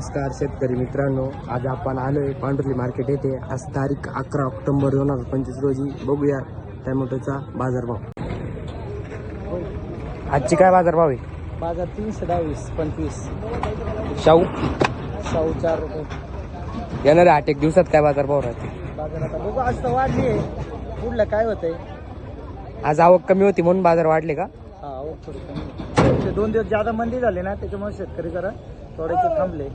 नमस्कार शेतकरी मित्रांनो. आज आपण आलोय पांढुर्ली मार्केट येथे. आज तारीख अकरा ऑक्टोबर दोन हजार पंचवीस रोजी. बघूया टॅमॅटोचा बाजारभाव. आजची काय बाजारभाव आहे? बाजार तीनशे दहावीस पंचवीस. शाहू? शाहू चार रुपये. येणाऱ्या आठ एक दिवसात काय बाजारभाव राहते बाजार आता बघू आज तर वाढली आहे. पुढलं काय होतंय? आज आवक कमी होती म्हणून बाजार वाढले का? हा आहे. दोन दिवस ज्यादा मंदी झाली ना त्याच्यामुळे शेतकरी जरा थोडेसे थांबले.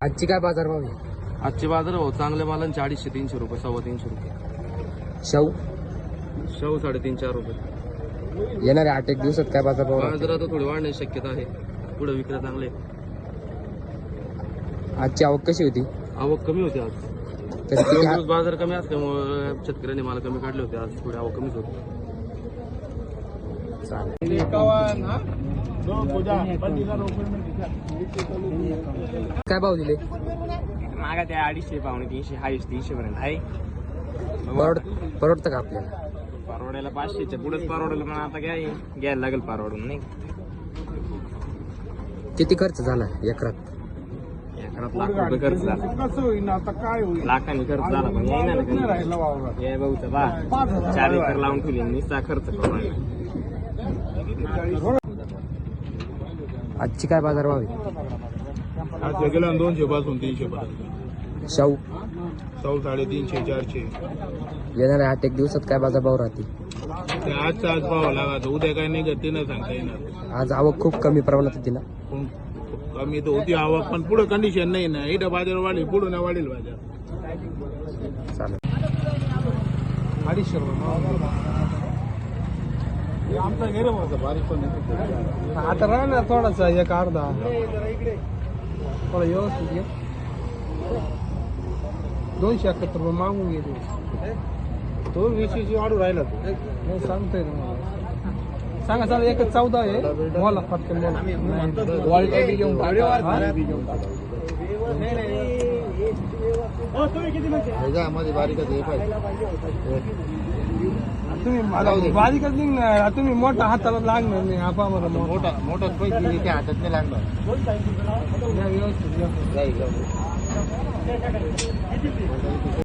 आजची काय बाजारभाव आहे? आजचे बाजार भाव चांगल्या मालांचे अडीचशे तीनशे रुपये सव्वा तीनशे रुपये. शाहू? शाहू साडेतीन चार रुपये. येणाऱ्या आठ एक दिवसात काय बाजारभाव राहते बाजार आता थोडी वाढण्याची शक्यता आहे. पुढे विक्री चांगले आजची आवक कशी होती? आवक कमी होती आज. तरी दोन हा- दिवस बाजार कमी असल्यामुळे शेतकऱ्यांनी माल कमी काढले होते आज थोडी आवक कमीच होती. काय भाव दिले? मागा त्या अडीचशे पावणे तीनशे हायस्ट तीनशे पर्यंत आहे. परवड परवडतं का आपल्याला? परवड्याला पाचशेच्या पुढेच परवडेल पण आता काय घ्यायला लागेल परवडून नाही किती खर्च झाला एकरात? एकरात लाख रुपये खर्च झाला. लाखांनी खर्च झाला पण येईना ना कधी. ये भाऊचा बा चार एकर लावून ठेवली निस्ता खर्च करून. आजची काय बाजारभाव आहे? आज गेला दोनशे पासून तीनशे पर्यंत. शाहू. सौ साडेतीनशे चारशे. येणाऱ्या आठ एक दिवसात काय बाजारभाव राहते ते आजचा आज पाहावं लागायचं उद्या काय नाही करते ना सांगता येणार. आज आवक खूप कमी प्रमाणात होती ना? पण कमी तर होती आवक पण पुढे कंडिशन नाही ना. इथं बाजार वाढेल पुढे नाही वाढेल बाजार. चालेल. अडीचशे रुपये. आमचा गेलं माझं बारीक पण आता राहणार थोडासा एक अर्धा थोडा व्यवस्थित घे दोनशे एकाहत्तर रुपये मागून गेले तो वीस वाढू राहिला तो नाही सांगतोय ना मला. सांगा चालेल एक चौदा आहे बोला पटकन बोला क्वालिटी बी घेऊन मध्ये बारीकच हे तुम्ही मला बारीकच निघणार तुम्ही मोठा हाताला लागणार नाही आपा मला मोठा. मोठा पैसे त्या हातात नाही लागणार. व्यवस्थित.